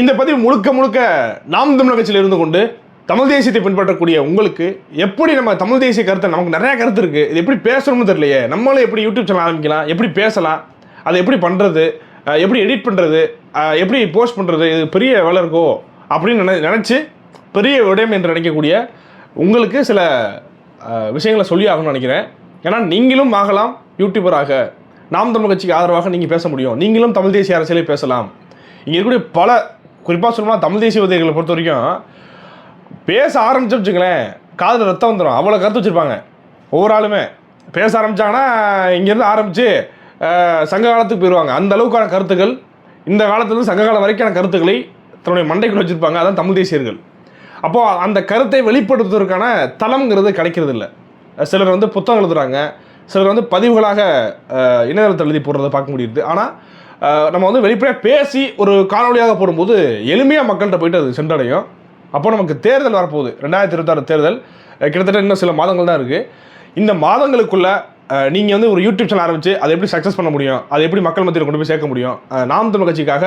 இந்த பதிவு முழுக்க முழுக்க நாம் தமிழர் கட்சியில் இருந்து கொண்டு தமிழ் தேசியத்தை பின்பற்றக்கூடிய உங்களுக்கு எப்படி நம்ம தமிழ் தேசிய கருத்தை நமக்கு நிறைய கருத்து இருக்கு. இது எப்படி பேசணும்னு தெரியலையே. நம்மளும் எப்படி யூடியூப் சேனல் ஆரம்பிக்கலாம் எப்படி பேசலாம் அதை எப்படி பண்ணுறது எப்படி எடிட் பண்ணுறது எப்படி போஸ்ட் பண்ணுறது இது பெரிய வேலை இருக்கோ அப்படின்னு நினை நினச்சி பெரிய விடயம் என்று நினைக்கக்கூடிய உங்களுக்கு சில விஷயங்களை சொல்லி ஆகணும்னு நினைக்கிறேன். ஏன்னா நீங்களும் ஆகலாம் யூடியூபராக நாம் தமிழ் கட்சிக்கு ஆதரவாக நீங்கள் பேச முடியும். நீங்களும் தமிழ் தேசிய அரசியலே பேசலாம். இங்கே இருக்கக்கூடிய பல குறிப்பாக சொல்லணும்னா தமிழ் தேசியவாதிகளை பொறுத்த வரைக்கும் பேச ஆரம்பிச்சு வச்சுங்களேன் காதில் ரத்தம் வந்துடும் அவ்வளோ கருத்து வச்சுருப்பாங்க. ஒவ்வொரு ஆளுமே. பேச ஆரம்பித்தாங்கன்னா இங்கேருந்து ஆரம்பித்து சங்க காலத்துக்கு போயிடுவாங்க அந்த அளவுக்கான கருத்துக்கள் இந்த காலத்துலேருந்து சங்க காலம் வரைக்கான கருத்துக்களை தன்னுடைய மண்டைக்குள்ள வச்சுருப்பாங்க. அதான் தமிழ் தேசியர்கள். அப்போது அந்த கருத்தை வெளிப்படுத்துவதற்கான தளம்ங்கிறது கிடைக்கிறது இல்லை சிலர் வந்து புத்தகம் எழுதுகிறாங்க சிலர் வந்து பதிவுகளாக இணையதளத்தில் எழுதி போடுறத பார்க்க முடியுது. ஆனால் நம்ம வந்து வெளிப்படையாக பேசி ஒரு காணொலியாக போடும்போது எளிமையாக மக்கள்கிட்ட போயிட்டு அது சென்றடையும். அப்போ நமக்கு தேர்தல் வரப்போகுது. ரெண்டாயிரத்தி இருபத்தாறு தேர்தல். கிட்டத்தட்ட இன்னும் சில மாதங்கள் தான் இருக்குது இந்த மாதங்களுக்குள்ள நீங்கள் வந்து ஒரு யூடியூப் சேனல் ஆரம்பித்து அதை எப்படி சக்ஸஸ் பண்ண முடியும்? அதை எப்படி மக்கள் மத்தியில் கொண்டு போய் சேர்க்க முடியும்? நாம் தமிழ் கட்சிக்காக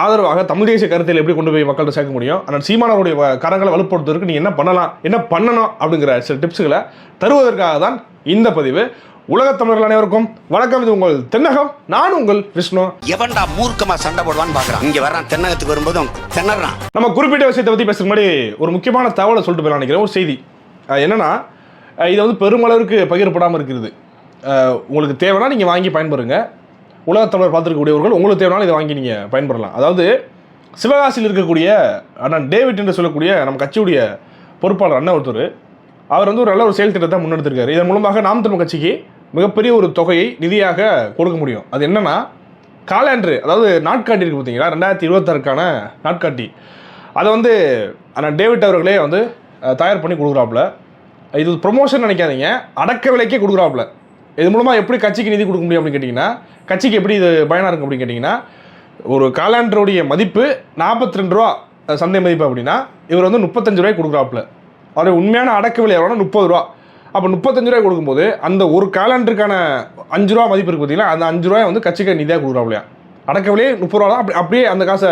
ஆதரவாக தமிழ் தேசிய கருத்தில் எப்படி கொண்டு போய் மக்கள்கிட்ட சேர்க்க முடியும்? ஆனால் சீமானவருடைய கரங்களை வலுப்படுத்துவதற்கு நீங்கள் என்ன பண்ணலாம்? என்ன பண்ணணும்? அப்படிங்கிற சில டிப்ஸுகளை தருவதற்காக தான் இந்த பதிவு. உலகத் தமிழர்கள் அனைவருக்கும் வணக்கம். இது உங்கள் தென்னகம். நான் உங்கள் விஷ்ணு. எவன்டா மூர்க்கமா சண்டை போடுவான்னு பாக்குறான். இங்க வர்றான் தென்னகத்துக்கு வரும்போதும் திணறான். நம்ம குறிப்பிட்ட விஷயத்தை பற்றி பேசுறதுக்கு முன்னாடி ஒரு முக்கியமான தகவலை சொல்லிட்டு போயிடலாம் நினைக்கிறேன். ஒரு செய்தி. என்னன்னா இது வந்து பெருமளவிற்கு பகிரப்படாமல் இருக்கிறது உங்களுக்கு தேவைன்னா நீங்கள் வாங்கி பயன்பெறுங்க. உலகத் தமிழர் பார்த்துருக்கக்கூடியவர்கள் உங்களுக்கு தேவைனாலும் இதை வாங்கி நீங்கள் பயன்பெறலாம். அதாவது சிவகாசியில் இருக்கக்கூடிய அண்ணன் டேவிட் என்று சொல்லக்கூடிய நம்ம கட்சியுடைய பொறுப்பாளர் அண்ணன் ஒருத்தர் அவர் வந்து ஒரு நல்ல ஒரு செயல் திட்டத்தை முன்னெடுத்திருக்காரு. இதன் மூலமாக நாம் தமிழ் கட்சிக்கு மிகப்பெரிய ஒரு தொகையை நிதியாக கொடுக்க முடியும். அது என்னன்னா காலாண்டு அதாவது நாட்காட்டி இருக்கு பார்த்தீங்களா? ரெண்டாயிரத்தி இருபத்தாறுக்கான நாட்காட்டி. அதை வந்து ஆனால் டேவிட் அவர்களே வந்து தயார் பண்ணி கொடுக்குறாப்புல. இது ப்ரொமோஷன் நினைக்காதீங்க. அடக்க விலைக்கே கொடுக்குறாப்புல. இது மூலமாக எப்படி கட்சிக்கு நிதி கொடுக்க முடியும் அப்படின்னு கேட்டிங்கன்னா கட்சிக்கு எப்படி இது பயனாக இருக்கும் அப்படின்னு கேட்டிங்கன்னா ஒரு காலாண்டருடைய மதிப்பு நாற்பத்தி ரெண்டு ரூபா சந்தை மதிப்பு அப்படின்னா இவர் வந்து முப்பத்தஞ்சு ரூபாய்க்கு கொடுக்குறாப்புல. அவர் உண்மையான அடக்க விலை எவ்வளோனா முப்பது ரூபா. அப்போ முப்பத்தஞ்சு ரூபாய் கொடுக்கும்போது அந்த ஒரு காலண்டருக்கான அஞ்சு ரூபா மதிப்பு இருக்கு பார்த்தீங்களா அந்த அஞ்சு ரூபாய் வந்து கட்சிக்கு நிதியாக கொடுக்குறாப்புலையா? அடக்க விலையே முப்பது ரூபா தான். அப்படி அப்படியே அந்த காசை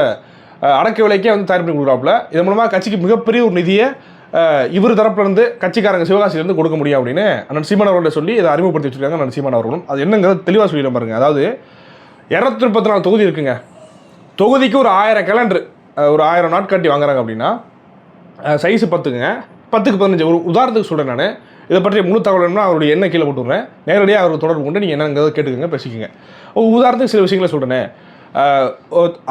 அடக்க விலைக்கே வந்து தயார் பண்ணி கொடுக்குறாப்புல. இதன் மூலமாக கட்சிக்கு மிகப்பெரிய ஒரு நிதியை இவர் தரப்புலேருந்து கட்சிக்காரங்க சிவகாசியிலேருந்து கொடுக்க முடியும் அப்படின்னு அண்ணன் சீமான் அவர்கள்ட்ட சொல்லி இதை அறிமுகப்படுத்தி வச்சுருக்காங்க அண்ணன் சீமான் அவர்களும். அது என்னங்கிறது தெளிவாக சொல்லிடுறேன் பாருங்க. அதாவது இரநூத்தி முப்பத்தி நாலு தொகுதி இருக்குங்க. தொகுதிக்கு ஒரு ஆயிரம் கேலண்டர் ஒரு ஆயிரம் நாட்காட்டி வாங்குறாங்க அப்படின்னா சைஸு பத்துக்குங்க பத்துக்கு பதினஞ்சு. ஒரு உதாரணத்துக்கு சொல்கிறேன் நான். இதை பற்றிய முழு தகவல்னா அவருடைய எண்ணெய் கீழே போட்டு விட்றேன் நேரடியாக அவர் தொடர்பு கொண்டு நீங்கள் என்னங்கிறத கேட்டுக்கோங்க பேசிக்கோங்க. உதாரணத்துக்கு சில விஷயங்களை சொல்கிறேன்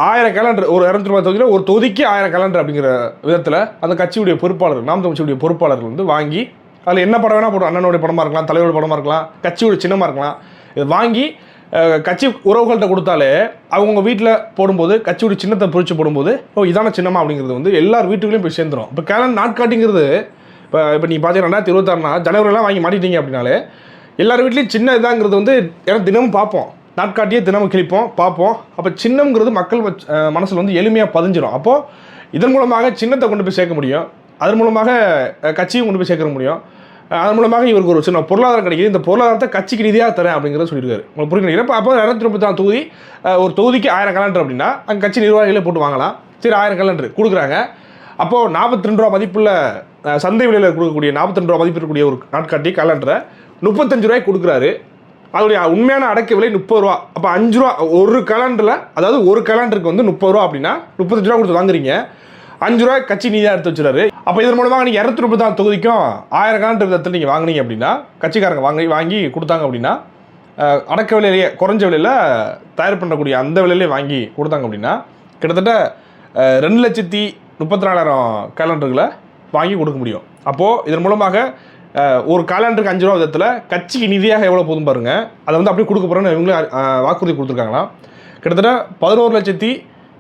ஆயிரம் கேலண்டர் ஒரு இரநூத்தி ரூபாய் தொகுதியில் ஒரு தொகுதிக்கு ஆயிரம் கேலண்டர் அப்படிங்கிற விதத்தில் அந்த கட்சியுடைய பொறுப்பாளர் நாம் தமிழ்ச்சியுடைய பொறுப்பாளர்கள் வந்து வாங்கி அதில் என்ன படம் வேணால் போடும் அண்ணனுடைய படமாக இருக்கலாம் தலைவருடைய படமாக இருக்கலாம் கட்சியோட சின்னமாக இருக்கலாம். இதை வாங்கி கட்சி உறவுகள்கிட்ட கொடுத்தாலே அவங்க வீட்டில் போடும்போது கட்சியோட சின்னத்தை பிரித்து போடும்போது ஓ இதான சின்னமா அப்படிங்கிறது வந்து எல்லார் வீட்டுக்குள்ளேயும் போய் சேர்ந்துரும். இப்போ கேலன் நாட்காட்டிங்கிறது இப்போ இப்போ நீங்கள் பார்த்தீங்கன்னா ரெண்டாயிரத்தி இருபத்தாறுனா ஜனவரிலாம் வாங்கி மாட்டிட்டீங்க அப்படின்னாலே எல்லார் வீட்லேயும் சின்ன இதாங்கிறது வந்து ஏன்னா தினமும் பார்ப்போம் நாட்காட்டியே தினமும் கிழிப்போம் பார்ப்போம் அப்போ சின்னம்ங்கிறது மக்கள் வச்சு- வந்து எளிமையாக பதிஞ்சிடும் அப்போது இதன் மூலமாக சின்னத்தை கொண்டு போய் சேர்க்க முடியும். அதன் மூலமாக கட்சியும் கொண்டு போய் சேர்க்க முடியும். அதன் மூலமாக இவருக்கு ஒரு சின்ன பொருளாதாரம் கிடைக்குது. இந்த பொருளாதாரத்தை கட்சிக்கு நிதியாக தரேன் அப்படிங்கிறத சொல்லியிருக்காரு. உங்களுக்கு புரியுங்க இப்போ அப்போ இரநூத்தி முப்பத்தாம் தொகுதி. ஒரு தொகுதிக்கு ஆயிரம் கலண்டர் அப்படின்னா அங்கே கட்சி நிர்வாகிகளே போட்டு வாங்கலாம். சரி ஆயிரம் கலண்டர் கொடுக்குறாங்க. அப்போது நாற்பத்தி ரெண்டு ரூபா மதிப்புள்ள சந்தை விலையில் கொடுக்கக்கூடிய நாற்பத்தி ரெண்டு ரூபா மதிப்பு இருக்கக்கூடிய ஒரு நாட்காட்டி கலண்டரை முப்பத்தஞ்சு ரூபாய்க்கு கொடுக்குறாரு. அதோடைய உண்மையான அடக்க விலை முப்பது ரூபா. அப்போ அஞ்சு ரூபா ஒரு கலண்டரில் அதாவது ஒரு கலண்டருக்கு வந்து முப்பது ரூபா அப்படின்னா முப்பத்தஞ்சு ரூபா கொடுத்து வாங்குறீங்க. அஞ்சு ரூபாய் கட்சி நீதியாக எடுத்து வச்சுறாரு அப்போ இதன் மூலமாக நீங்கள் இரநூத்தி தான் தொகுதிக்கும் ஆயிரம் கலண்டர் விதத்தில் நீங்கள் வாங்கினீங்க அப்படின்னா கட்சிக்காரங்க வாங்கி வாங்கி கொடுத்தாங்க அப்படின்னா அடக்க விலையிலேயே குறைஞ்ச விலையில் தயார் பண்ணக்கூடிய அந்த விலையிலே வாங்கி கொடுத்தாங்க அப்படின்னா கிட்டத்தட்ட ரெண்டு லட்சத்தி முப்பத்தி நாலாயிரம் கேலண்டர்களை வாங்கி கொடுக்க முடியும். அப்போது இதன் மூலமாக ஒரு காலண்டருக்கு அஞ்சு ரூபா விதத்தில் கட்சிக்கு நிதியாக எவ்வளோ போதும் பாருங்கள் அதை வந்து அப்படியே கொடுக்க போகிறோன்னு இவங்களும் வாக்குறுதி கொடுத்துருக்காங்களாம். கிட்டத்தட்ட பதினோரு லட்சத்தி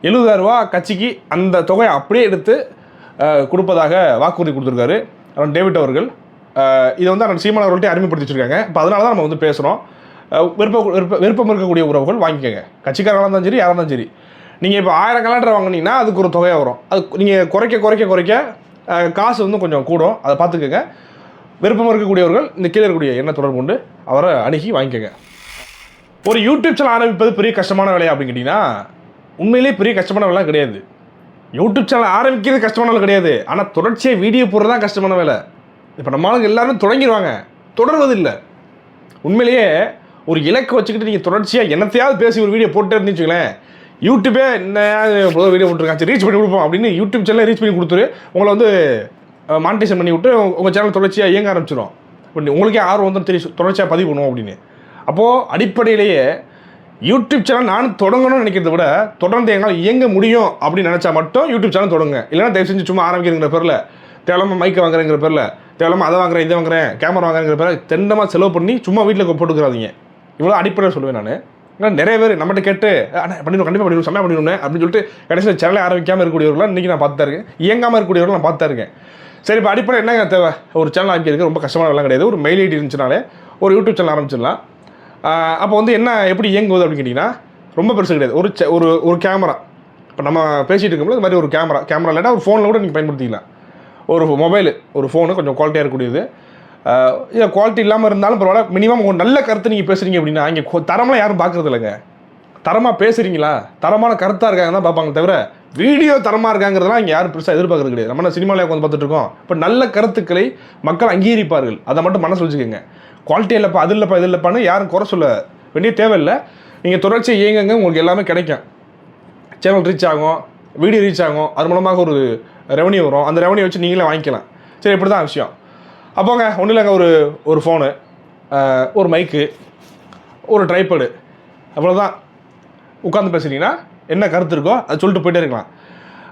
எழுபதாயிரரூபா கட்சிக்கு அந்த தொகையை அப்படியே எடுத்து கொடுப்பதாக வாக்குறுதி கொடுத்துருக்காரு. அண்ணன் டேவிட் அவர்கள். இதை வந்து அண்ணன் சீமான் அவர்கள்ட்ட அறிமுகப்படுத்தி வச்சுருக்காங்க இப்போ அதனால தான் நம்ம வந்து பேசுகிறோம் விருப்பம் விருப்ப விருப்பம் இருக்கக்கூடிய உறவுகள் வாங்கிக்கோங்க. கட்சிக்காரங்களாக இருந்தாலும் சரி யாராக இருந்தாலும் சரி. நீங்கள் இப்போ ஆயிரம் கலண்டர் வாங்குனீங்கன்னா அதுக்கு ஒரு தொகையாக வரும். அது நீங்கள் குறைக்க குறைக்க குறைக்க காசு வந்து கொஞ்சம் கூடும். அதை பார்த்துக்கோங்க. விருப்பம் இருக்கக்கூடியவர்கள் இந்த கீழே இருக்கக்கூடிய எண்ணெய் தொடர்பு கொண்டு அவரை அணுகி வாங்கிக்கோங்க. ஒரு யூடியூப் சேனல் ஆரம்பிப்பது பெரிய கஷ்டமான வேலையா அப்படின்னு கேட்டிங்கன்னா உண்மையிலேயே பெரிய கஷ்டமான வேலை கிடையாது. யூடியூப் சேனல் ஆரம்பிக்கிறது கஷ்டமான வேலை கிடையாது. ஆனால் தொடர்ச்சியாக வீடியோ போடுறது தான் கஷ்டமான வேலை. இப்போ நம்ம ஆளுங்க எல்லாருமே தொடங்கிடுவாங்க தொடர்வது இல்லை உண்மையிலேயே ஒரு இலக்கை வச்சுக்கிட்டு நீங்கள் தொடர்ச்சியாக என்னத்தையாவது பேசி ஒரு வீடியோ போட்டே இருந்துச்சுங்களேன் யூடியூபே என்ன வீடியோ போட்டுருக்காச்சு சரி ரீச் பண்ணி கொடுப்போம் அப்படின்னு யூடியூப் சேனலை ரீச் பண்ணி கொடுத்துரு உங்களை வந்து மானிட்டேஷன் பண்ணி விட்டு உங்கள் சேனல் தொடர்ச்சியாக இயங்க ஆரம்பிச்சிடும் இப்போ உங்களுக்கே ஆர்வம் வந்து தெரியும் தொடர்ச்சியாக பதிவு பண்ணுவோம் அப்படின்னு. அப்போது அடிப்படையிலேயே யூடியூப் சேனல் நான் தொடங்கணும்னு நினைக்கிறத விட தொடர்ந்து எங்களால் இயங்க முடியும் அப்படின்னு நினச்சா மட்டும் யூடியூப் சேனல் தொடங்க. இல்லைன்னா தயவு செஞ்சு சும்மா ஆரம்பிக்கிறங்கிற பேரில் தேவையில்லாம மைக்கை வாங்குறேங்கிற பேரில் தேவையில்லாம அதை வாங்குறேன் இதை வாங்குறேன் கேமரா வாங்குறேங்கிற பேரில் தெண்டமாக செலவு பண்ணி சும்மா வீட்டில் போட்டுக்கிறாதீங்க. இவ்வளோ அடிப்படையில் சொல்லுவேன் நான். ஏன்னா நிறைய பேர் நம்மகிட்ட கேட்டு ஆனால் பண்ணிடணும் கண்டிப்பாக பண்ணிடணும் செம்மையாக பண்ணிடணும் அப்படின்னு சொல்லிட்டு கடைசியில் சேனலை ஆரம்பிக்காமல் இருக்கக்கூடியவர்களாம் இன்றைக்கி நான் பார்த்துதான் இருக்கேன். இயங்காமல் இருக்கக்கூடியவர்கள் நான் பார்த்துதான் இருக்கேன். சரி இப்போ அடிப்படை என்னங்க தேவை? ஒரு சேனல் ஆரம்பிக்கிறதுக்கு ரொம்ப கஷ்டமான வேலை கிடையாது. ஒரு மெயில் ஐடி இருந்துச்சுனாலே ஒரு யூடியூப் சேனல் ஆரம்பிச்சிடலாம். அப்போ வந்து என்ன எப்படி இயங்குவது அப்படின்னு கேட்டிங்கன்னா ரொம்ப பெருசு கிடையாது. ஒரு செ- ஒரு ஒரு கேமரா இப்போ நம்ம பேசிகிட்டு இருக்கும்போது இந்த மாதிரி ஒரு கேமரா கேமரா இல்லைனா ஒரு ஃபோனில் கூட நீங்கள் பயன்படுத்திக்கலாம். ஒரு மொபைல் ஒரு ஃபோனு கொஞ்சம் குவாலிட்டியாக இருக்கக்கூடியது. இல்லை குவாலிட்டி இல்லாமல் இருந்தாலும் பரவாயில்ல. மினிமம் ஒரு நல்ல கருத்து நீங்கள் பேசுகிறீங்க அப்படின்னா இங்கே தரமாக யாரும் பார்க்குறது இல்லைங்க. தரமாக பேசுகிறீங்களா தரமான கருத்தாக இருக்காங்க தான் பார்ப்பாங்க தவிர வீடியோ தரமாக இருக்காங்கிறதெல்லாம் இங்கே யாரும் பெருசாக எதிர்பார்க்கறது கிடையாது. நம்ம சினிமாவில் உட்காந்து பார்த்துட்டு இருக்கோம். இப்போ நல்ல கருத்துக்களை மக்கள் அங்கீகரிப்பார்கள். அதை மட்டும் மனசு வச்சுக்கோங்க. குவாலிட்டி இல்லைப்பா அது இல்லைப்பா இது இல்லைப்பான்னு யாரும் குறை சொல்ல வேண்டிய தேவையில்லை. நீங்கள் தொடர்ச்சி இயங்குங்க உங்களுக்கு எல்லாமே கிடைக்கும். சேனல் ரீச் ஆகும் வீடியோ ரீச் ஆகும் அது மூலமாக ஒரு ரெவன்யூ வரும். அந்த ரெவன்யூ வச்சு நீங்களே வாங்கிக்கலாம். சரி இப்படி தான் விஷயம் அப்போங்க ஒன்றும் இல்லைங்க ஒரு ஒரு ஃபோனு ஒரு மைக்கு ஒரு ட்ரைபேடு அவ்வளோதான் உட்காந்து பேசுனீங்கன்னா என்ன கருத்து இருக்கோ அதை சொல்லிட்டு போயிட்டே இருக்கலாம்.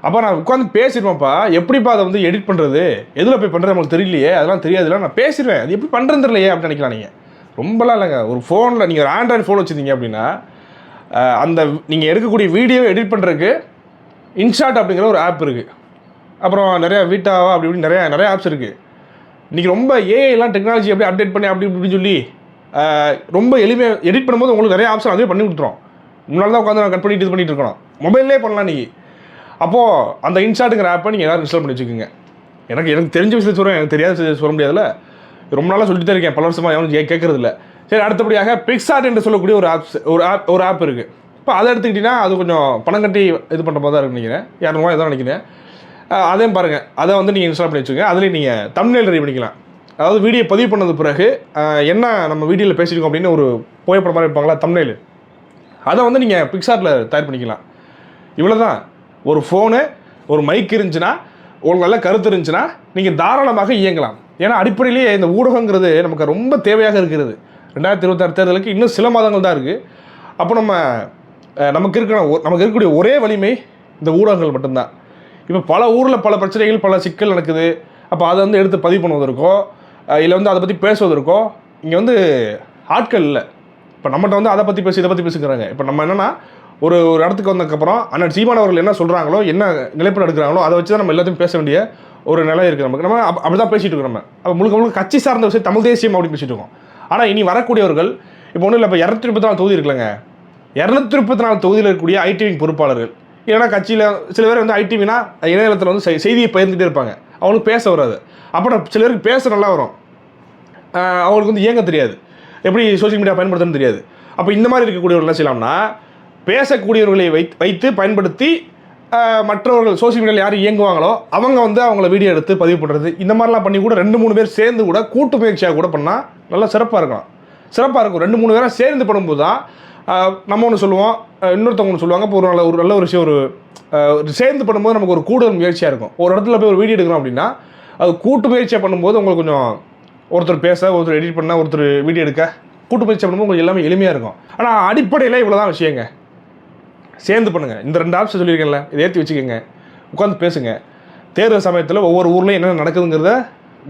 அப்போ நான் உட்காந்து பேசிடுவேன்ப்பா. எப்படிப்பா அதை வந்து எடிட் பண்ணுறது எதில் போய் பண்ணுறது நமக்கு தெரியலையே. அதெல்லாம் தெரியாதுல நான் பேசிடுவேன். அது எப்படி பண்ணுறது தெரியலையே அப்படின்னு நினைக்கலாம் நீங்கள் ரொம்பலாம் இல்லைங்க. ஒரு ஃபோனில் நீங்கள் ஒரு ஆண்ட்ராய்டு ஃபோன் வச்சுருந்தீங்க அப்படின்னா அந்த நீங்கள் எடுக்கக்கூடிய வீடியோ எடிட் பண்ணுறதுக்கு இன்ஷாட் அப்படிங்கிற ஒரு ஆப் இருக்குது அப்புறம் நிறையா வீட்டாவா அப்படி இப்படி நிறையா நிறையா ஆப்ஸ் இருக்குது இன்றைக்கி ரொம்ப ஏஐலாம் டெக்னாலஜி அப்படியே அப்டேட் பண்ணி அப்படி இப்படின்னு சொல்லி ரொம்ப எளிமையாக எடிட் பண்ணும்போது உங்களுக்கு நிறைய ஆப்ஷன் அதுவே பண்ணி கொடுத்துரும். முன்னால் தான் உட்காந்து நான் கட் பண்ணிட்டு இது பண்ணிட்டு இருக்கணும். மொபைல்லே பண்ணலாம் நீ அப்போது அந்த இன்ஷாட்டுங்கிற ஆப்பை நீங்கள் எல்லோரும் இன்ஸ்டால் பண்ணி வச்சுக்கோங்க. எனக்கு எனக்கு தெரிஞ்ச விஷயத்தை சொல்கிறேன் எனக்கு தெரியாத விஷயத்தை சொல்ல முடியாதுல்ல. ரொம்ப நாளாக சொல்லிட்டு தான் இருக்கேன். பல வருஷமாக எவனும் கேட்கறதில்ல சரி அடுத்தபடியாக பிக்சார்ட் என்று சொல்லக்கூடிய ஒரு ஆப்ஸ் ஒரு ஆப் ஒரு ஆப் இருக்குது இப்போ அதை எடுத்துக்கிட்டிங்கன்னா அது கொஞ்சம் பணம் கட்டி இது பண்ணுற மாதிரி தான் இருக்கு நினைக்கிறேன். இரநூறுவா இதான் நினைக்கிறேன். அதையும் பாருங்கள் அதை வந்து நீங்கள் இன்ஸ்டால் பண்ணி வச்சுக்கோங்க. அதுலேயும் நீங்கள் தமிழ்நெல் ரெடி பண்ணிக்கலாம். அதாவது வீடியோ பதிவு பண்ணது பிறகு என்ன நம்ம வீடியோவில் பேசியிருக்கோம் அப்படின்னு ஒரு புகைப்படம் மாதிரி இருப்பாங்களா தமிழில் அதை வந்து நீங்கள் பிக்சார்ட்டில் தயார் பண்ணிக்கலாம். இவ்வளோ தான் ஒரு ஃபோனு ஒரு மைக் இருந்துச்சுன்னா உங்களுக்கு நல்ல கருத்து இருந்துச்சுன்னா நீங்கள் தாராளமாக இயங்கலாம். ஏன்னா அடிப்படையிலேயே இந்த ஊடகங்கிறது நமக்கு ரொம்ப தேவையாக இருக்கிறது. ரெண்டாயிரத்தி இருபத்தாறு தேர்தலுக்கு இன்னும் சில மாதங்கள் தான் இருக்குது அப்போ நம்ம நமக்கு இருக்கிற நமக்கு இருக்கக்கூடிய ஒரே வலிமை இந்த ஊடகங்கள் மட்டும்தான். இப்போ பல ஊரில் பல பிரச்சனைகள் பல சிக்கல் நடக்குது. அப்போ அதை வந்து எடுத்து பதிவு பண்ணுவதற்கோ இல்லை வந்து அதை பற்றி பேசுவதற்கோ இங்கே வந்து ஆட்கள் இல்லை. இப்போ நம்மகிட்ட வந்து அதை பற்றி பேசி இதை பற்றி பேசுகிறாங்க இப்போ நம்ம என்னென்னா ஒரு ஒரு இடத்துக்கு வந்ததுக்கப்புறம் அண்ணன் சீமான் அவர்கள் என்ன சொல்கிறாங்களோ என்ன நிலைப்பாடு எடுக்கிறாங்களோ அதை வச்சு தான் நம்ம எல்லாத்தையும் பேச வேண்டிய ஒரு நிலை இருக்குது நமக்கு. நம்ம அப்படி தான் பேசிகிட்டு இருக்கோம் நம்ம. அப்போ முழுக்க முழுக்க கட்சி சார்ந்த விஷயம் தமிழ் தேசியம் அப்படின்னு பேசிட்டு இருக்கோம். ஆனால் இனி வரக்கூடியவர்கள் இப்போ ஒன்றும் இல்லை இப்போ இரநூத்தி முப்பத்தி நாலு தொகுதி இருக்குல்லங்க. இரநூத்தி முப்பத்தி நாலு தொகுதியில் இருக்கக்கூடிய ஐடிவி பொறுப்பாளர்கள். ஏன்னா கட்சியில் சில பேர் வந்து ஐடிவினா இணையதளத்தில் வந்து செய்தியை பகிர்ந்துட்டே இருப்பாங்க. அவங்களுக்கு பேச வராது. அப்புறம் சில பேருக்கு பேச நல்லா வரும். அவங்களுக்கு வந்து இயங்க தெரியாது. எப்படி சோஷியல் மீடியா பயன்படுத்தணும்னு தெரியாது. அப்போ இந்த மாதிரி இருக்கக்கூடியவர்கள் என்ன செய்யலாம்னா பேசக்கூடியவர்களை வைத் வைத்து பயன்படுத்தி மற்றவர்கள் சோஷியல் மீடியாவில் யார் இயங்குவாங்களோ அவங்க வந்து அவங்கள வீடியோ எடுத்து பதிவு பண்ணுறது இந்த மாதிரிலாம் பண்ணி கூட ரெண்டு மூணு பேர் சேர்ந்து கூட கூட்டு முயற்சியாக கூட பண்ணால் நல்லா சிறப்பாக இருக்கலாம். சிறப்பாக இருக்கும். ரெண்டு மூணு பேராக சேர்ந்து பண்ணும்போது தான் நம்ம ஒன்று சொல்லுவோம் இன்னொருத்தவங்க ஒன்று சொல்லுவாங்க. இப்போ ஒரு நல்ல ஒரு நல்ல ஒரு விஷயம் ஒரு ஒரு சேர்ந்து பண்ணும்போது நமக்கு ஒரு கூடுதல் முயற்சியாக இருக்கும். ஒரு இடத்துல போய் ஒரு வீடியோ எடுக்கிறோம் அப்படின்னா அது கூட்டு முயற்சியாக பண்ணும்போது உங்களுக்கு கொஞ்சம் ஒருத்தர் பேச ஒருத்தர் எடிட் பண்ண ஒருத்தர் வீடியோ எடுக்க கூட்டு முயற்சி பண்ணும்போது உங்களுக்கு எல்லாமே எளிமையாக இருக்கும். ஆனால் அடிப்படையில் இவ்வளோ தான் விஷயங்க. சேர்ந்து பண்ணுங்கள் இந்த ரெண்டு ஆப்ஷன் சொல்லியிருக்கேன்ல இதை ஏற்றி வச்சுக்கோங்க. உட்காந்து பேசுங்க. தேர்தல் சமயத்தில் ஒவ்வொரு ஊர்லேயும் என்னென்ன நடக்குதுங்கிறத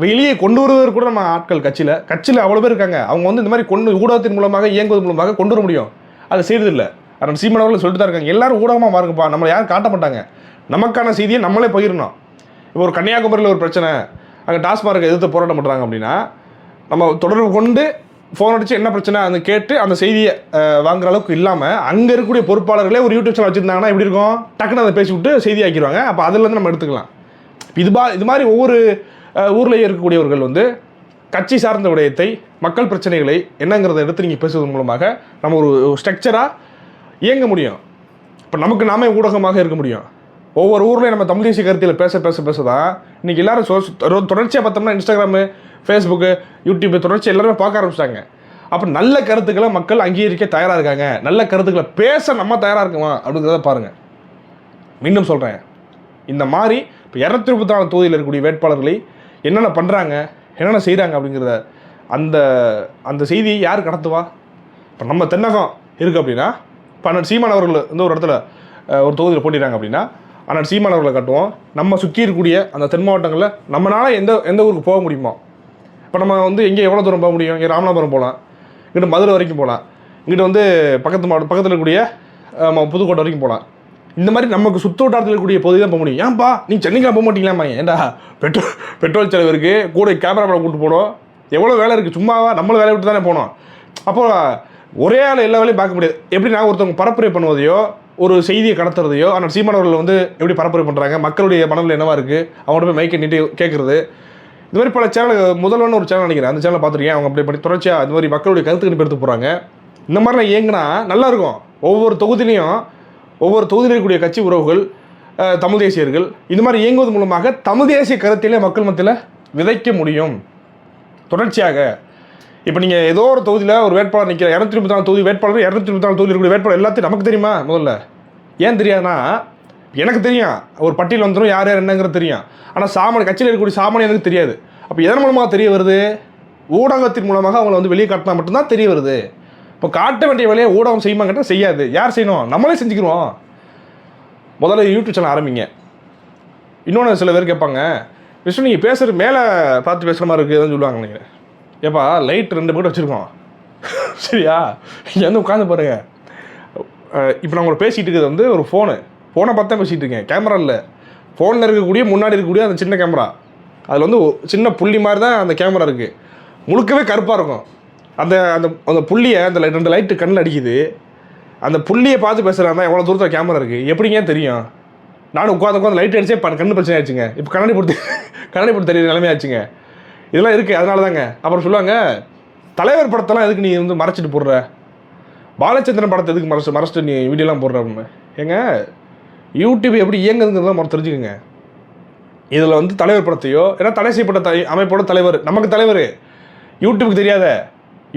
வெளியே கொண்டு வருவதற்கு கூட நம்ம ஆட்கள் கட்சியில் கட்சியில் அவ்வளோ பேர் இருக்காங்க. அவங்க வந்து இந்த மாதிரி கொண்டு ஊடகத்தின் மூலமாக இயங்குவது மூலமாக கொண்டு வர முடியும். அதை செய்யறதில்ல அதனால் சீமன் அவர்கள் சொல்லிட்டு தான் இருக்காங்க. எல்லாரும் ஊடகமாக மாறுங்கப்பா. நம்மளை யாரும் காட்ட மாட்டாங்க. நமக்கான செய்தியை நம்மளே பகிரணும். இப்போ ஒரு கன்னியாகுமரியில் ஒரு பிரச்சனை. அங்கே டாஸ்மார்க்கை எதிர்த்து போராட்டம் பண்ணுறாங்க அப்படின்னா நம்ம தொடர்பு கொண்டு ஃபோன் அடிச்சு என்ன பிரச்சனை அந்த கேட்டு அந்த செய்தியை வாங்குற அளவுக்கு இல்லாமல் அங்கே இருக்கக்கூடிய பொறுப்பாளர்களே ஒரு யூடியூப் சேனல் வச்சுருந்தாங்கன்னா எப்படி இருக்கும்? டக்குன்னு அதை பேசி விட்டு செய்தி ஆக்கிடுவாங்க அப்போ அதுலேருந்து நம்ம எடுத்துக்கலாம். இது பா இது மாதிரி ஒவ்வொரு ஊர்லேயும் இருக்கக்கூடியவர்கள் வந்து கட்சி சார்ந்த விடயத்தை மக்கள் பிரச்சனைகளை என்னங்கிறத எடுத்து நீங்கள் பேசுவதன் மூலமாக நம்ம ஒரு ஸ்ட்ரக்சராக இயங்க முடியும். இப்போ நமக்கு நாமே ஊடகமாக இருக்க முடியும். ஒவ்வொரு ஊர்லேயும் நம்ம தமிழ் தேசிய கருத்தியில் பேச பேச பேச தான் இன்றைக்கி எல்லாரும் தொடர்ச்சியாக பார்த்தோம்னா இன்ஸ்டாகிராமு ஃபேஸ்புக்கு யூடியூப் தொடர்ச்சி எல்லாருமே பார்க்க ஆரம்பிச்சிட்டாங்க. அப்போ நல்ல கருத்துக்களை மக்கள் அங்கீகரிக்க தயாராக இருக்காங்க. நல்ல கருத்துக்களை பேச நம்ம தயாராக இருக்குமா? அப்படிங்கிறத பாருங்கள் மீண்டும் சொல்கிறேன் இந்த மாதிரி இப்போ இரநூத்தி முப்பத்தி நாலு தொகுதியில் இருக்கக்கூடிய வேட்பாளர்களை என்னென்ன பண்ணுறாங்க என்னென்ன செய்கிறாங்க அப்படிங்கிறத அந்த அந்த செய்தியை யார் கடத்துவா? இப்போ நம்ம தென்னகம் இருக்குது அப்படின்னா இப்போ அண்ணன் சீமான் அவர்கள் வந்து ஒரு இடத்துல ஒரு தொகுதியில் போட்டிடுறாங்க அப்படின்னா அண்ணன் சீமான் அவர்களை கட்டுவோம். நம்ம சுற்றி இருக்கக்கூடிய அந்த தென் மாவட்டங்களில் நம்மளால் எந்த எந்த ஊருக்கு போக முடியுமோ இப்போ நம்ம வந்து எங்கே எவ்வளோ தூரம் போக முடியும்? இங்கே ராமநாதபுரம் போகலாம். இங்கிட்ட மதுரை வரைக்கும் போகலாம். இங்கிட்டு வந்து பக்கத்து மாவட்டம் பக்கத்தில் இருக்கக்கூடிய புதுக்கோட்டை வரைக்கும் போகலாம். இந்த மாதிரி நமக்கு சுற்று வட்டாரத்தில் இருக்கக்கூடிய பகுதி தான் போக முடியும். ஏன்பா நீ சென்னைக்கெலாம் போக மாட்டீங்களாம்மா ஏன்டா பெட்ரோல் பெட்ரோல் செலவு இருக்குது கூட கேமரா படம் கூப்பிட்டு போனோம் எவ்வளோ வேலை இருக்குது சும்மாவா நம்மளும் வேலையை விட்டு தானே போனோம் அப்போ ஒரே ஆள் எல்லா வேலையும் பார்க்க முடியாது. எப்படி நான் ஒருத்தவங்க பரப்புரை பண்ணுவதையோ ஒரு செய்தியை கடத்துறதையோ ஆனால் சீமானவர்கள் வந்து எப்படி பரப்புரை பண்ணுறாங்க மக்களுடைய மனநிலை என்னவாக இருக்குது அவங்கள்ட்ட போய் மைக்கை நீட்டி கேட்குறது இது மாதிரி பல சேனல் முதல்வன் ஒரு சேனல் நினைக்கிறேன். அந்த சேனல் பார்த்துருக்கேன். அவங்க அப்படி பண்ணி தொடர்ச்சியாக இது மாதிரி மக்களுடைய கருத்துக்கு எடுத்து போகிறாங்க இந்த மாதிரிலாம் இயங்குனா நல்லா இருக்கும். ஒவ்வொரு தொகுதியிலையும் ஒவ்வொரு தொகுதியில் இருக்கக்கூடிய கட்சி உறவுகள் தமிழ் தேசியர்கள் இந்த மாதிரி இயங்குவது மூலமாக தமிழ் தேசிய கருத்திலே மக்கள் மத்தியில் விதைக்க முடியும். தொடர்ச்சியாக. இப்போ நீங்கள் ஏதோ ஒரு தொகுதியில் ஒரு வேட்பாளர் நிற்கிற இரநூத்தி முப்பத்தி நாலு தொகுதி வேட்பாளர் இரநூத்தி முப்பத்தி நாலு தொகுதியில் இருக்கக்கூடிய வேட்பாளர் எல்லாத்தையும் நமக்கு தெரியுமா முதல்ல? ஏன் தெரியாதுன்னா எனக்கு தெரியும். ஒரு பட்டியல் வந்துடும் யார் யார் என்னங்கிறது தெரியும். ஆனால் சாமானி கட்சியில் இருக்கக்கூடிய சாமானியனுக்கு தெரியாது. அப்போ எதன் மூலமாக தெரிய வருது? ஊடகத்தின் மூலமாக அவங்கள வந்து வெளியே காட்டினா மட்டும்தான் தெரிய வருது. இப்போ காட்ட வேண்டிய வேலையை ஊடகம் செய்யுமா கேட்டால் செய்யாது. யார் செய்யணும்? நம்மளே செஞ்சுக்கிறோம் முதல்ல யூடியூப் சேனல் ஆரம்பிங்க. இன்னொன்று சில பேர் கேட்பாங்க விஷ்ணு நீங்கள் பேசுகிற மேலே பார்த்து பேசுகிற மாதிரி இருக்குதுன்னு சொல்லுவாங்க நீங்கள் ஏப்பா லைட் ரெண்டு பேரும் வச்சுருக்கோம். சரியா? இங்கே வந்து உட்காந்து பாருங்கள் இப்போ நான் உங்களை பேசிகிட்டு இருக்கிறது வந்து ஒரு ஃபோனு ஃபோனை பார்த்து தான் பேசிகிட்டு இருக்கேன். கேமரா இல்லை. ஃபோனில் இருக்கக்கூடிய முன்னாடி இருக்கக்கூடிய அந்த சின்ன கேமரா அதில் வந்து சின்ன புள்ளி மாதிரி தான் அந்த கேமரா இருக்குது முழுக்கவே கருப்பாக இருக்கும். அந்த அந்த அந்த புள்ளியை அந்த ரெண்டு லைட்டு கண்ணில் அடிக்குது. அந்த புள்ளியை பார்த்து பேசுகிறாங்க எவ்வளோ தூரத்தில் கேமரா இருக்குது எப்படிங்க தெரியும்? நானும் உட்காந்து உட்காந்து லைட் அடிச்சே ப- கண்ணு பிரச்சனை ஆச்சுங்க இப்போ கண்ணாடி போட்டு கண்ணாடி போட்டு தெரியுற நிலைமையாச்சுங்க இதெல்லாம் இருக்குது அதனால தாங்க அப்புறம் சொல்லுவாங்க தலைவர் படத்தெல்லாம் எதுக்கு நீ வந்து மறைச்சிட்டு போடுற? பாலச்சந்திரன் படத்தை எதுக்கு மறைச்சு மறைச்சிட்டு நீ வீடியோலாம் போடுற? அப்படின்னு. ஏங்க யூடியூப் எப்படி இயங்குதுங்கிறத முதல்ல தெரிஞ்சுக்கோங்க. இதில் வந்து தலைவர் படத்தையோ ஏன்னா தடை செய்யப்பட்ட தை அமைப்போட தலைவர் நமக்கு தலைவர். யூடியூப்புக்கு தெரியாத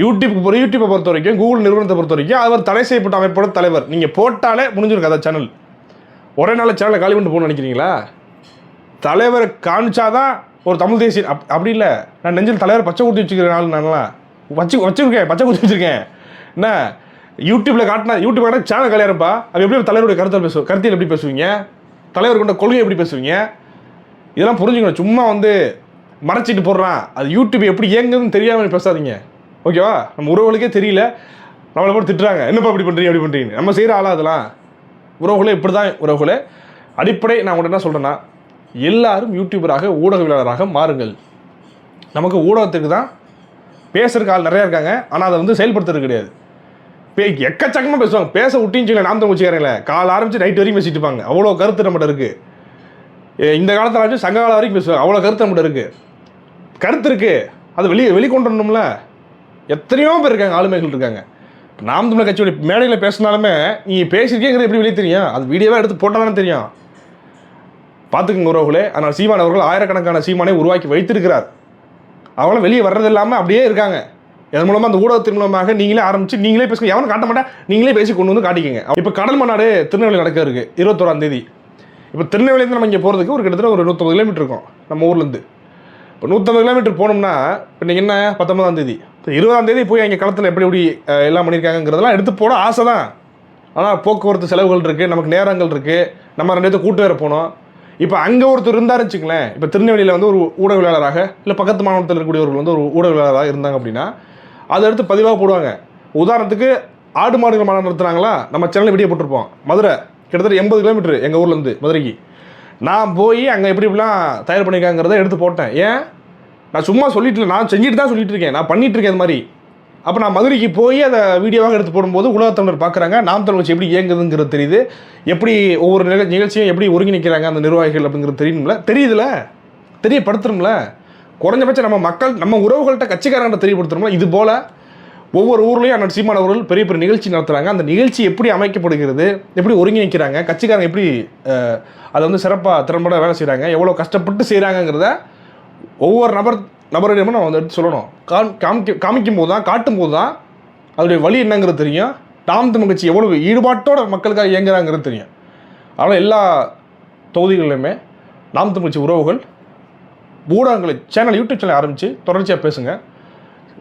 யூடியூப்புக்கு பொறு யூடியூப்பை பொறுத்த வரைக்கும் கூகுள் நிறுவனத்தை பொறுத்த வரைக்கும் அவர் தடை செய்யப்பட்ட அமைப்போட தலைவர். நீங்கள் போட்டாலே முடிஞ்சிருக்கும் அந்த சேனல் ஒரே நாள் சேனலை காலி பண்ணிட்டு போகணும்னு நினைக்கிறீங்களா? தலைவரை காமிச்சாதான் ஒரு தமிழ் தேசிய அப் அப்படி இல்லை. நான் நெஞ்சில் தலைவர் பச்சை குத்தி வச்சுக்கிறேன் நாள் நான்லாம் வச்சு வச்சுருக்கேன் பச்சை குத்தி வச்சுருக்கேன். என்ன? யூடியூப்ல காட்டினா யூடியூப் காட்டினா சேனல் கல்யாணப்பா அது எப்படி தலைவருடைய கருத்தை பேசுவோம் கருத்தியில் எப்படி பேசுவீங்க? தலைவர் கொண்ட கொள்கை எப்படி பேசுவீங்க? இதெல்லாம் புரிஞ்சுக்கணும். சும்மா வந்து மறைச்சிட்டு போடுறான். அது யூடியூப் எப்படி இயங்குதுன்னு தெரியாமல் பேசாதீங்க. ஓகேவா? நம்ம உறவுகளுக்கே தெரியல. நம்மளை போட்டு திட்டுறாங்க. என்னப்பா இப்படி பண்ணுறீங்க அப்படி பண்ணுறீங்க நம்ம செய்கிற ஆளா அதெல்லாம். உறவுகளே இப்படி தான் உறவுகளே. அடிப்படை நான் உங்கள்கிட்ட என்ன சொல்கிறேன்னா எல்லாரும் யூடியூபராக ஊடகவியலாளராக மாறுங்கள். நமக்கு ஊடகத்துக்கு தான் பேசுகிறக்கு ஆள் நிறையா இருக்காங்க. ஆனால் அதை வந்து செயல்படுத்துறது கிடையாது. எக்கச்சக்கமாக பேசுவாங்க. பேச விட்டின்னு நாம் தான் வச்சுக்கிறேங்களே கால் ஆரம்பிச்சு நைட் வரைக்கும் பேசிட்டு இருப்பாங்க. அவ்வளோ கருத்து நம்மகிட்ட இருக்குது ஏ, இந்த காலத்தில் ஆரம்பிச்சு சங்க காலம் வரைக்கும் பேசுவாங்க. அவ்வளோ கருத்து நம்மகிட்ட இருக்குது கருத்து இருக்குது அது வெளியே வெளிக்கொண்டு வரணும்ல. எத்தனையோ பேர் இருக்காங்க ஆளுமைகள் இருக்காங்க. நாம் தமிழர் கட்சியோட மேடையில் பேசினாலுமே நீ பேசியிருக்கேங்கிறது எப்படி வெளியே தெரியும்? அது வீடியோவாக எடுத்து போட்டால் தானே தெரியும். பார்த்துக்கங்க உறவுகளே. ஆனால் சீமான் அவர்கள் ஆயிரக்கணக்கான சீமானை உருவாக்கி வைத்திருக்கிறார். அவங்களும் வெளியே வர்றது இல்லாமல் அப்படியே இருக்காங்க. இதன் மூலமாக அந்த ஊடகத்தின் மூலமாக நீங்களே ஆரம்பிச்சு நீங்களே பேசுங்க. எவனும் காட்ட மாட்டேன் நீங்களே பேசி கொண்டு வந்து காட்டிக்கங்க. இப்போ கடல் மாநாடு திருநெல்வேலி நடக்க இருக்கு இருபத்தோராம் தேதி. இப்போ திருநெல்வேலியிருந்து நம்ம இங்கே போகிறதுக்கு ஒரு கிட்டத்தட்ட ஒரு நூற்றம்பது கிலோமீட்டர் இருக்கும் நம்ம ஊர்லேருந்து. இப்போ நூற்றம்பது கிலோமீட்டர் போனோம்னா இப்போ நீங்கள் என்ன பத்தொன்பதாம் தேதி. இப்போ இருபதாம் தேதி போய் அங்கே களத்தில் எப்படி எப்படி எல்லாம் பண்ணியிருக்காங்கிறதெல்லாம் எடுத்து போட ஆசை தான். ஆனால் போக்குவரத்து செலவுகள் இருக்குது நமக்கு நேரங்கள் இருக்குது நம்ம ரெண்டு பேர்த்து கூட்டு வேறு போனோம். இப்போ அங்கே ஒருத்தர் இருந்தாருன்னு வச்சுங்களேன் இப்போ திருநெல்வேலியில் வந்து ஒரு ஊடகவியலாளராக இல்லை பக்கத்து மாவட்டத்தில் இருக்கக்கூடியவர்கள் வந்து ஒரு ஊடகவியலாளராக இருந்தாங்க அப்படின்னா அதை எடுத்து பதிவாக போடுவாங்க. உதாரணத்துக்கு ஆடு மாடுகள் மாநாடு நடத்துனாங்களா நம்ம சேனலில் வீடியோ போட்டிருப்போம். மதுரை கிட்டத்தட்ட எண்பது கிலோமீட்டர் எங்கள் ஊர்லேருந்து மதுரைக்கு. நான் போய் அங்கே எப்படி இப்படிலாம் தயார் பண்ணியிருக்காங்கிறத எடுத்து போட்டேன். ஏன்? நான் சும்மா சொல்லிட்டு நான் செஞ்சுட்டு தான் சொல்லிட்டு இருக்கேன். நான் பண்ணிட்டு இருக்கேன் இந்த மாதிரி. அப்போ நான் மதுரைக்கு போய் அதை வீடியோவாக எடுத்து போடும்போது உலகத்தமிழர் பார்க்குறாங்க நாம் தமிழ் எப்படி இயங்குதுங்கிறது தெரியுது. எப்படி ஒவ்வொரு நிக நிகழ்ச்சியும் எப்படி ஒருங்கிணைக்கிறாங்க அந்த நிர்வாகிகள் அப்படிங்கிறது தெரியும்ல? தெரியுதுல? தெரியப்படுத்துறோம்ல? குறைஞ்சபட்சம் நம்ம மக்கள் நம்ம உறவுகள்கிட்ட கட்சிக்காரங்க தெரியப்படுத்தணும்ல இது போல் ஒவ்வொரு ஊர்லேயும் அண்ணன் சீமானவர்கள் பெரிய பெரிய நிகழ்ச்சி நடத்துகிறாங்க அந்த நிகழ்ச்சி எப்படி அமைக்கப்படுகிறது எப்படி ஒருங்கிணைக்கிறாங்க கட்சிக்காரங்க எப்படி அதை வந்து சிறப்பாக திறம்பட வேலை செய்கிறாங்க எவ்வளோ கஷ்டப்பட்டு செய்கிறாங்கங்கிறத ஒவ்வொரு நபர் நபரிடமும் நம்ம வந்து எடுத்து சொல்லணும். காம் காமிக்க காமிக்கும் போது தான் காட்டும் போது தான் அதோடைய வழி என்னங்கிறது தெரியும். டாம் தமிழ் கட்சி எவ்வளோ ஈடுபாட்டோட மக்களுக்காக இயங்குறாங்கிறது தெரியும். அதனால் எல்லா தொகுதிகளிலுமே நாம் தமிழ்ச்சி உறவுகள் ஊடகங்களை சேனல் யூடியூப் சேனல் ஆரம்பித்து தொடர்ச்சியாக பேசுங்க.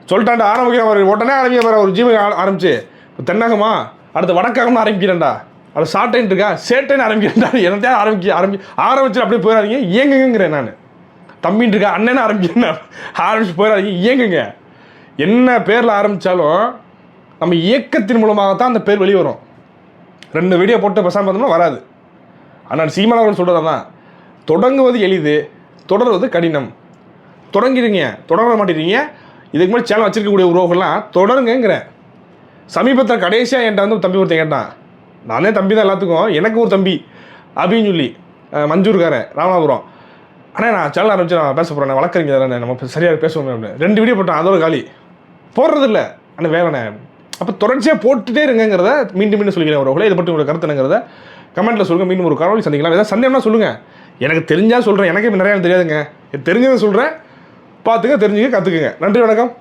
சொல்லிட்டாண்டா ஆரம்பிக்கிற ஒரு உடனே ஆரம்பிக்கிற மாதிரி ஒரு ஜீவன் ஆரம்பிச்சு. தென்னகமா அடுத்து வடக்காகம்னு ஆரம்பிக்கிறேன்டா. அது சாட்டைன் இருக்கா? சேட்டைன்னு ஆரம்பிக்கிறேன்டா. என்னத்தையும் ஆரம்பிக்க ஆரம்பி ஆரம்பிச்சு அப்படியே போயிடாதீங்க இயங்குங்கிறேன் நான். தம்பின்னு இருக்கா? அண்ணன்னு ஆரம்பிக்கிறேன் ஆரம்பிச்சு போயிடாதீங்க இயங்குங்க. என்ன பேரில் ஆரம்பித்தாலும் நம்ம இயக்கத்தின் மூலமாக தான் அந்த பேர் வெளியே வரும். ரெண்டு வீடியோ போட்டு பேசாமல் பார்த்தோம்னா வராது. ஆனால் சீமான் அவர்கள் சொல்கிறது தான் தொடங்குவது எளிது தொடர்வது கடினம். தொடங்கிடுங்க. தொடர மாட்டேறீங்க. இதுக்கு மேலே சேனல் வச்சிருக்கக்கூடிய உறவுகள்லாம் தொடருங்கிறேன் சமீபத்தில் கடைசியாக என்கிட்ட வந்து தம்பி ஒருத்தன் கேட்டான். நானே தம்பி தான் எல்லாத்துக்கும். எனக்கு ஒரு தம்பி அப்படின்னு சொல்லி மஞ்சூர்காரன் ராமநாதபுரம். ஆனால் நான் சேனல் ஆரம்பிச்சு நான் பேச போகிறேன் வழக்கறிஞர் தானே. நம்ம சரியாக பேசுவோம் அப்படின்னு. ரெண்டு வீடியோ போட்டேன். அதோட காலி. போடுறதில்ல. ஆனால் வேலைண்ணே அப்போ தொடர்ச்சியாக போட்டுட்டே இருங்கிறத மீண்டும் மீண்டும் சொல்லிக்கிறேன் உறவுகளை. இதை பற்றி உங்களுக்கு கருத்துனங்கிறத கமெண்ட்டில் சொல்லுங்கள் மீண்டும் ஒரு காணொலி சந்திக்கலாம். ஏதாவது சந்தேகம்னா சொல்லுங்கள் எனக்கு தெரிஞ்சால் சொல்கிறேன் எனக்கு நிறையா தெரியாதுங்க. எனக்கு தெரிஞ்சதை சொல்கிறேன் பார்த்துக்க தெரிஞ்சுக்க கற்றுக்குங்க நன்றி வணக்கம்.